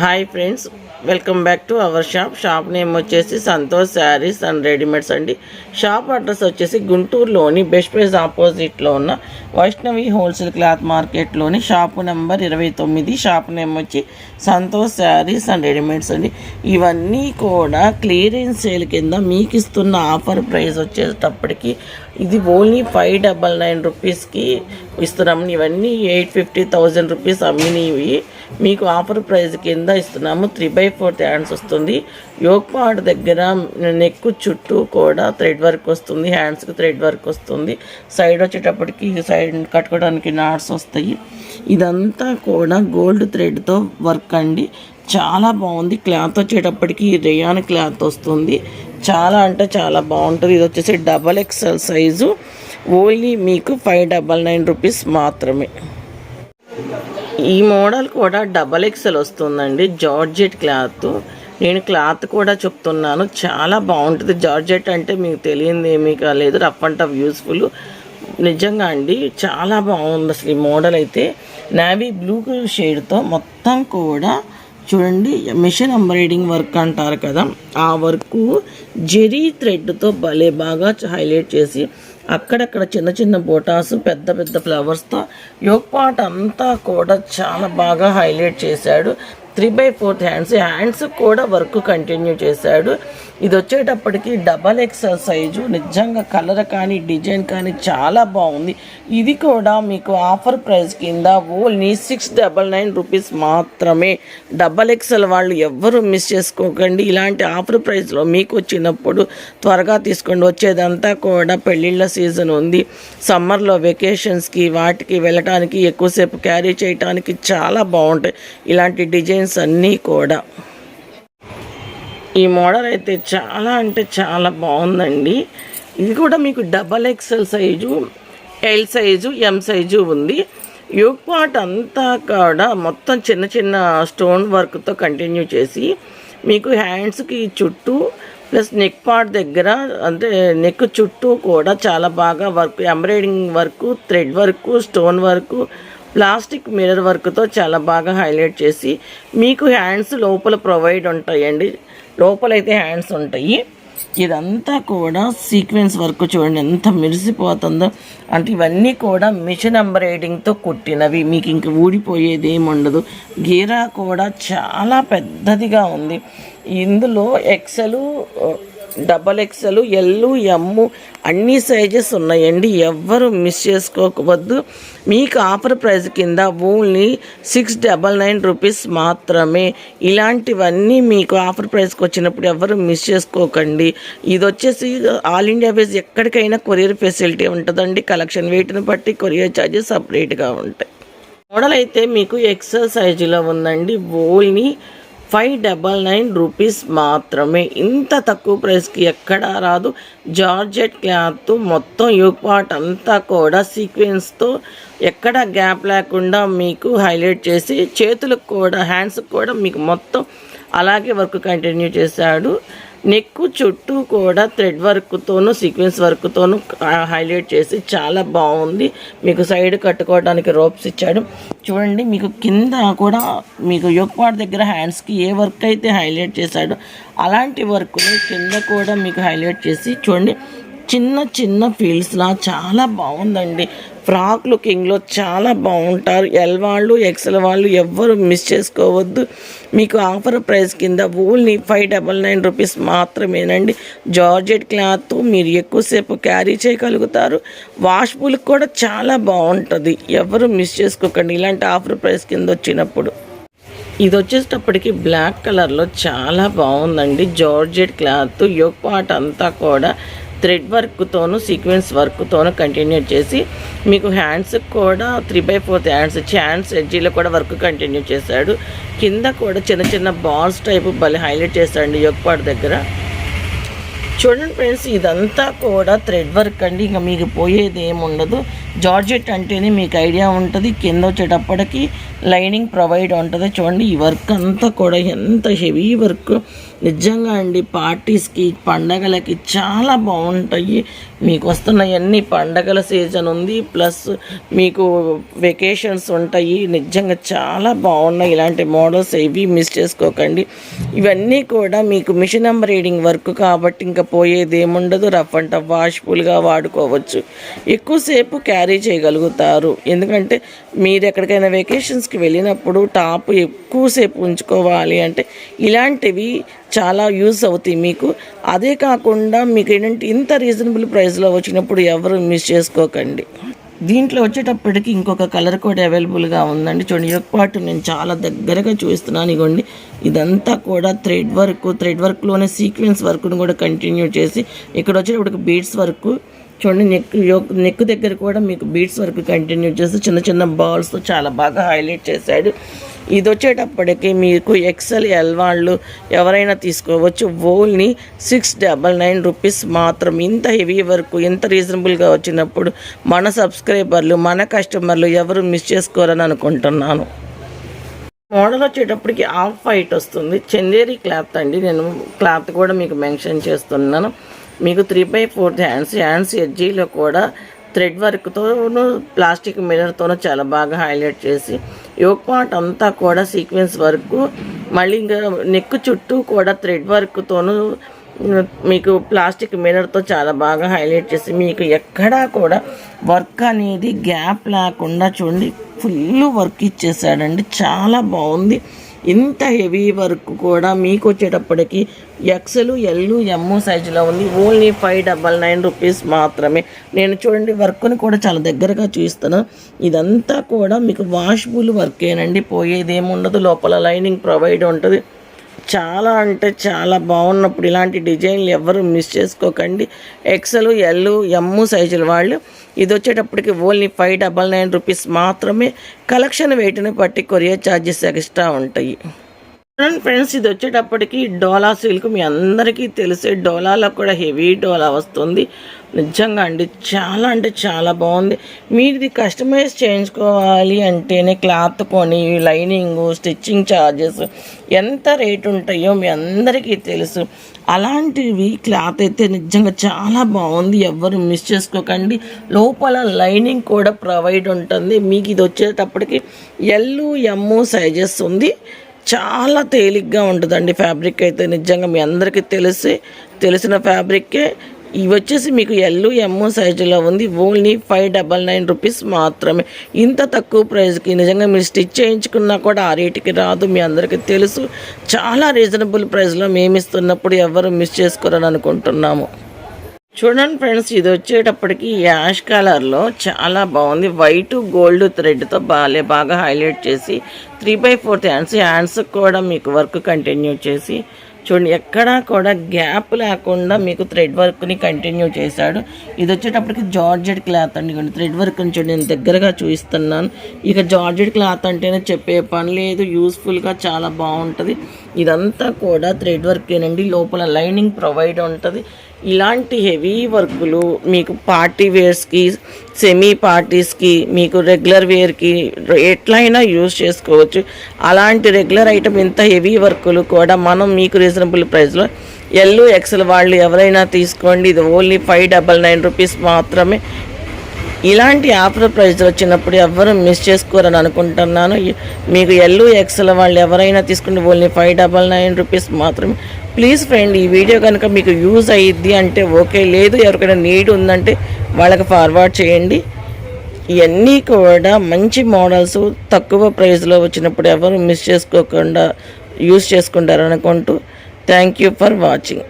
Hi friends welcome back to our shop. Shop name వచ్చేసి Santosh saris and readymades అండి. Shop address వచ్చేసి గుంటూరులోని best price ఆపోజిట్లో ఉన్న వైష్ణవి హోల్సేల్ క్లాత్ మార్కెట్లోని షాపు నెంబర్ ఇరవై తొమ్మిది. షాప్ నేమ్ వచ్చి సంతోష్ శారీస్ అండ్ రెడీమేడ్స్ అండి. ఇవన్నీ కూడా క్లియరెన్స్ సేల్ కింద మీకు ఇస్తున్న ఆఫర్ ప్రైస్ వచ్చేటప్పటికి ఇది ఓన్లీ ఫైవ్ డబల్ నైన్ రూపీస్కి ఇస్తున్నాము. ఇవన్నీ ఎయిట్ ఫిఫ్టీ థౌజండ్ రూపీస్ అమ్మినవి. మీకు ఆఫర్ ప్రైస్ కింద ఇస్తున్నాము. త్రీ బై ఫోర్త్ హ్యాండ్స్ వస్తుంది. యోక్ పాట్ దగ్గర నెక్ చుట్టూ కూడా థ్రెడ్ వర్క్ వస్తుంది. హ్యాండ్స్కి థ్రెడ్ వర్క్ వస్తుంది. సైడ్ వచ్చేటప్పటికి సైడ్ కట్టుకోవడానికి నాట్స్ వస్తాయి. ఇదంతా కూడా గోల్డ్ థ్రెడ్తో వర్క్ అండి. చాలా బాగుంది. క్లాత్ వచ్చేటప్పటికి రేయాన్ క్లాత్ వస్తుంది. చాలా అంటే చాలా బాగుంటుంది. ఇది వచ్చేసి డబల్ ఎక్స్ఎల్ సైజు ఓన్లీ మీకు ఫైవ్ డబల్ నైన్ రూపీస్ మాత్రమే. ఈ మోడల్ కూడా డబల్ ఎక్సెల్ వస్తుందండి. జార్జెట్ క్లాత్ నేను క్లాత్ కూడా చెప్తున్నాను. చాలా బాగుంటుంది. జార్జెట్ అంటే మీకు తెలియంది ఏమీ కాలేదు. రఫ్ అండ్ టఫ్ యూస్ఫుల్ నిజంగా అండి చాలా బాగుంది అసలు ఈ మోడల్ అయితే. నావీ బ్లూ షేడ్తో మొత్తం కూడా చూడండి మిషన్ ఎంబ్రాయిడింగ్ వర్క్ అంటారు కదా. ఆ వర్క్ జెరీ థ్రెడ్తో భలే బాగా హైలైట్ చేసి అక్కడక్కడ చిన్న చిన్న బోటాస్ పెద్ద పెద్ద ఫ్లవర్స్తో యోగపాట అంతా కూడా చాలా బాగా హైలైట్ చేశాడు. Three by fourth hands hands కూడా వర్క్ కంటిన్యూ చేశాడు. ఇది వచ్చేటప్పటికి డబల్ ఎక్సెల్ సైజు నిజంగా కలర్ కానీ డిజైన్ కానీ చాలా బాగుంది. ఇది కూడా మీకు ఆఫర్ ప్రైస్ కింద only six double nine rupees మాత్రమే. డబల్ ఎక్సెల్ వాళ్ళు ఎవ్వరూ మిస్ చేసుకోకండి. ఇలాంటి ఆఫర్ ప్రైస్లో మీకు వచ్చినప్పుడు త్వరగా తీసుకోండి. వచ్చేదంతా కూడా పెళ్ళిళ్ళ సీజన్ ఉంది. సమ్మర్లో వెకేషన్స్కి వాటికి వెళ్ళటానికి ఎక్కువసేపు క్యారీ చేయడానికి చాలా బాగుంటాయి. ఇలాంటి డిజైన్స్ అన్నీ కూడా. ఈ మోడల్ అయితే చాలా అంటే చాలా బాగుందండి. ఇది కూడా మీకు double XL size L size M size ఉంది. యోగ్ పార్ట్ అంతా కూడా మొత్తం చిన్న చిన్న స్టోన్ వర్క్తో కంటిన్యూ చేసి మీకు హ్యాండ్స్కి చుట్టూ ప్లస్ నెక్ పార్ట్ దగ్గర అంటే నెక్ చుట్టూ కూడా చాలా బాగా work embroidering work thread work stone work plastic mirror వర్క్తో చాలా బాగా హైలైట్ చేసి మీకు హ్యాండ్స్ లోపల ప్రొవైడ్ ఉంటాయండి. లోపలైతే హ్యాండ్స్ ఉంటాయి. ఇదంతా కూడా సీక్వెన్స్ వర్క్ చూడండి ఎంత మెరిసిపోతుందో. అంటే ఇవన్నీ కూడా మిషన్ ఎంబ్రాయిడింగ్తో కుట్టినవి. మీకు ఇంక ఊడిపోయేది ఏమి ఉండదు. గీరా కూడా చాలా పెద్దదిగా ఉంది. ఇందులో XL double XL L M అన్ని సైజెస్ ఉన్నాయండి. ఎవ్వరు మిస్ చేసుకోవద్దు. మీకు ఆఫర్ ప్రైస్ కింద only six double nine rupees మాత్రమే. ఇలాంటివన్నీ మీకు ఆఫర్ ప్రైస్కి వచ్చినప్పుడు ఎవరు మిస్ చేసుకోకండి. ఇది వచ్చేసి ఆల్ ఇండియా బేస్ ఎక్కడికైనా కొరియర్ ఫెసిలిటీ ఉంటుందండి. కలెక్షన్ వెయిట్ని బట్టి కొరియర్ ఛార్జెస్ సపరేట్గా ఉంటాయి. మోడల్ అయితే మీకు ఎక్సెల్ సైజులో ఉందండి. Only five double nine rupees మాత్రమే. ఇంత తక్కువ ప్రైస్కి ఎక్కడా రాదు. జార్జెట్ క్లాత్ మొత్తం యూక్ పార్ట్ అంతా కూడా సీక్వెన్స్తో ఎక్కడ గ్యాప్ లేకుండా మీకు హైలైట్ చేసి చేతులకు కూడా హ్యాండ్స్కి కూడా మీకు మొత్తం అలాగే వర్క్ కంటిన్యూ చేశాడు. నెక్ చుట్టూ కూడా థ్రెడ్ వర్క్తోనూ సీక్వెన్స్ వర్క్తోనూ హైలైట్ చేసి చాలా బాగుంది. మీకు సైడ్ కట్టుకోవడానికి రోప్స్ ఇచ్చాడు. చూడండి మీకు కింద కూడా మీకు యొక్పాట్ దగ్గర హ్యాండ్స్కి ఏ వర్క్ అయితే హైలైట్ చేశాడో అలాంటి వర్క్ని కింద కూడా మీకు హైలైట్ చేసి చూడండి చిన్న చిన్న ఫీల్డ్స్లా చాలా బాగుందండి. ఫ్రాక్ లుకింగ్లో చాలా బాగుంటారు ఎల్ వాళ్ళు ఎక్సెల్ వాళ్ళు ఎవ్వరు మిస్ చేసుకోవద్దు. మీకు ఆఫర్ ప్రైస్ కింద only five double nine rupees మాత్రమేనండి. జార్జెట్ క్లాత్ మీరు ఎక్కువసేపు క్యారీ చేయగలుగుతారు. వాష్బుల్ కూడా చాలా బాగుంటుంది ఎవరు మిస్ చేసుకోకండి ఇలాంటి ఆఫర్ ప్రైస్ కింద వచ్చినప్పుడు. ఇది వచ్చేటప్పటికి బ్లాక్ కలర్లో చాలా బాగుందండి జార్జెట్ క్లాత్ యోగ్ పార్ట్ అంతా కూడా థ్రెడ్ వర్క్తోనూ సీక్వెన్స్ వర్క్తోనూ కంటిన్యూ చేసి మీకు హ్యాండ్స్ కూడా త్రీ బై ఫోర్త్ హ్యాండ్స్ ఇచ్చి హ్యాండ్స్ ఎడ్జీలో కూడా వర్క్ కంటిన్యూ చేశాడు. కింద కూడా చిన్న చిన్న బాల్స్ టైపు భలే హైలైట్ చేశాడు యొక్కపాడు దగ్గర. చూడండి ఫ్రెండ్స్ ఇదంతా కూడా థ్రెడ్ వర్క్ అండి. ఇంకా మీకు పోయేది ఏమి ఉండదు జార్జెట్ అంటేనే మీకు ఐడియా ఉంటుంది. కింద వచ్చేటప్పటికి లైనింగ్ ప్రొవైడ్ ఉంటుంది. చూడండి ఈ వర్క్ అంతా కూడా ఎంత హెవీ వర్క్. నిజంగా అండి పార్టీస్కి పండగలకి చాలా బాగుంటాయి. మీకు వస్తున్నాయన్నీ అన్ని పండగల సీజన్ ఉంది. ప్లస్ మీకు వెకేషన్స్ ఉంటాయి. నిజంగా చాలా బాగున్నాయి. ఇలాంటి మోడల్స్ ఏవి మిస్ చేసుకోకండి. ఇవన్నీ కూడా మీకు మిషన్ ఎంబ్రాయిడింగ్ వర్క్ కాబట్టి ఇంకా పోయేది ఏముండదు రఫ్ అండ్ టఫ్ వాష్ఫుల్గా వాడుకోవచ్చు. ఎక్కువసేపు క్యారీ చేయగలుగుతారు. ఎందుకంటే మీరు ఎక్కడికైనా వెకేషన్స్కి వెళ్ళినప్పుడు టాప్ ఎక్కువసేపు ఉంచుకోవాలి అంటే ఇలాంటివి చాలా యూస్ అవుతాయి మీకు. అదే కాకుండా మీకు ఏంటంటే ఇంత రీజనబుల్ ప్రైస్లో వచ్చినప్పుడు ఎవరు మిస్ చేసుకోకండి. దీంట్లో వచ్చేటప్పటికి ఇంకొక కలర్ కూడా అవైలబుల్గా ఉందండి. చూడండి యొక్క పాటు నేను చాలా దగ్గరగా చూస్తున్నాను ఇగోండి. ఇదంతా కూడా థ్రెడ్ వర్క్ థ్రెడ్ వర్క్లోనే సీక్వెన్స్ వర్క్ను కూడా కంటిన్యూ చేసి ఇక్కడ వచ్చేటప్పటికి బీడ్స్ వర్క్ చూడండి నెక్ నెక్ దగ్గర కూడా మీకు బీట్స్ వర్క్ కంటిన్యూ చేసి చిన్న చిన్న బాల్స్తో చాలా బాగా హైలైట్ చేశాడు. ఇది వచ్చేటప్పటికి మీకు ఎక్సెల్ ఎల్ వాళ్ళు ఎవరైనా తీసుకోవచ్చు. Only six double nine rupees మాత్రం. ఇంత హెవీ వరకు ఇంత రీజనబుల్గా వచ్చినప్పుడు మన సబ్స్క్రైబర్లు మన కస్టమర్లు ఎవరు మిస్ చేసుకోరని అనుకుంటున్నాను. మోడల్ వచ్చేటప్పటికి ఆఫ్ వైట్ వస్తుంది. చందేరి క్లాత్ అండి. నేను క్లాత్ కూడా మీకు మెన్షన్ చేస్తున్నాను. మీకు three by fourth hands hands ఎడ్జీలో కూడా థ్రెడ్ వర్క్తోనూ ప్లాస్టిక్ మిర్రర్తోనూ చాలా బాగా హైలైట్ చేసి యోగ్ పార్ట్ అంతా కూడా సీక్వెన్స్ వర్క్ మళ్ళీ ఇంకా నెక్ చుట్టూ కూడా థ్రెడ్ వర్క్తోనూ మీకు ప్లాస్టిక్ మిర్రర్తో చాలా బాగా హైలైట్ చేసి మీకు ఎక్కడా కూడా వర్క్ అనేది గ్యాప్ లేకుండా చూడండి ఫుల్ వర్క్ ఇచ్చేసాడండి చాలా బాగుంది. ఇంత హెవీ వర్క్ కూడా మీకు వచ్చేటప్పటికి ఎక్సెల్ ఎల్లు ఎమ్ సైజులో ఉంది. Only five double nine rupees మాత్రమే. నేను చూడండి వర్క్ని కూడా చాలా దగ్గరగా చూస్తాను ఇదంతా కూడా మీకు వాషబుల్ వర్కేనండి పోయేది ఏముండదు. లోపల లైనింగ్ ప్రొవైడ్ ఉంటుంది. చాలా అంటే చాలా బాగున్నప్పుడు ఇలాంటి డిజైన్లు ఎవరు మిస్ చేసుకోకండి. ఎక్సెల్ ఎల్ ఎమ్ము సైజుల వాళ్ళు. ఇది వచ్చేటప్పటికి only five double nine rupees మాత్రమే. కలెక్షన్ వెయిట్ని బట్టి కొరియర్ ఛార్జెస్ ఎక్స్ట్రా ఉంటాయి. ఫ్రెండ్స్ ఇది వచ్చేటప్పటికి డోలా సిల్క్. మీ అందరికీ తెలిసే డోలాలో కూడా హెవీ డోలా వస్తుంది. నిజంగా అండి చాలా అంటే చాలా బాగుంది. మీరు ఇది కస్టమైజ్ చేయించుకోవాలి అంటేనే క్లాత్ కొని లైనింగు స్టిచ్చింగ్ ఛార్జెస్ ఎంత రేట్ ఉంటాయో మీ అందరికీ తెలుసు. అలాంటివి క్లాత్ అయితే నిజంగా చాలా బాగుంది. ఎవ్వరు మిస్ చేసుకోకండి. లోపల లైనింగ్ కూడా ప్రొవైడ్ ఉంటుంది. మీకు ఇది వచ్చేటప్పటికి ఎల్లు ఎమ్ము సైజెస్ ఉంది. చాలా తేలిగ్గా ఉంటుందండి ఫ్యాబ్రిక్ అయితే నిజంగా మీ అందరికీ తెలిసి తెలిసిన ఫ్యాబ్రిక్కే. ఇవి వచ్చేసి మీకు ఎల్లు ఎమ్ సైజులో ఉంది. Only five double nine rupees మాత్రమే. ఇంత తక్కువ ప్రైస్కి నిజంగా మీరు స్టిచ్ చేయించుకున్నా కూడా ఆ రేటుకి రాదు మీ అందరికీ తెలుసు. చాలా రీజనబుల్ ప్రైస్లో మేము ఇస్తున్నప్పుడు ఎవరు మిస్ చేసుకోరని అనుకుంటున్నాము. చూడండి ఫ్రెండ్స్ ఇది వచ్చేటప్పటికి యాష్ కలర్లో చాలా బాగుంది. వైట్ గోల్డ్ థ్రెడ్తో బాలే బాగా హైలైట్ చేసి three by fourth hands hands కూడా మీకు వర్క్ కంటిన్యూ చేసి చూడండి ఎక్కడా కూడా గ్యాప్ లేకుండా మీకు థ్రెడ్ వర్క్ని కంటిన్యూ చేశాడు. ఇది వచ్చేటప్పటికి జార్జెడ్ క్లాత్ అండి థ్రెడ్ వర్క్ చూడండి నేను దగ్గరగా చూపిస్తున్నాను. ఇక జార్జెడ్ క్లాత్ అంటేనే చెప్పే పని లేదు యూస్ఫుల్గా చాలా బాగుంటుంది. ఇదంతా కూడా థ్రెడ్ వర్కేనండి లోపల లైనింగ్ ప్రొవైడ్ ఉంటుంది. ఇలాంటి హెవీ వర్కులు మీకు పార్టీ వేర్స్కి సెమీ పార్టీస్కి మీకు రెగ్యులర్ వేర్కి ఎట్లయినా యూజ్ చేసుకోవచ్చు. అలాంటి రెగ్యులర్ ఐటమ్ ఇంత హెవీ వర్కులు కూడా మనం మీకు రీజనబుల్ ప్రైస్లో ఎల్లు ఎక్సెల్ వాళ్ళు ఎవరైనా తీసుకోండి. ఇది only five double nine rupees మాత్రమే ఇలాంటి ఆఫర్ ప్రైస్ వచ్చినప్పుడు ఎవరు మిస్ చేసుకోరని అనుకుంటున్నాను. మీకు ఎల్లు ఎక్సెల్ వాళ్ళు ఎవరైనా తీసుకుంటే only five double nine rupees మాత్రమే. ప్లీజ్ ఫ్రెండ్ ఈ వీడియో కనుక మీకు యూజ్ అయ్యిద్ది అంటే ఓకే. లేదు ఎవరికైనా నీడ్ ఉందంటే వాళ్ళకి ఫార్వర్డ్ చేయండి. ఇవన్నీ కూడా మంచి మోడల్స్ తక్కువ ప్రైస్లో వచ్చినప్పుడు ఎవరు మిస్ చేసుకోకుండా యూజ్ చేసుకుంటారు అనుకుంటూ థ్యాంక్ యూ ఫర్ వాచింగ్.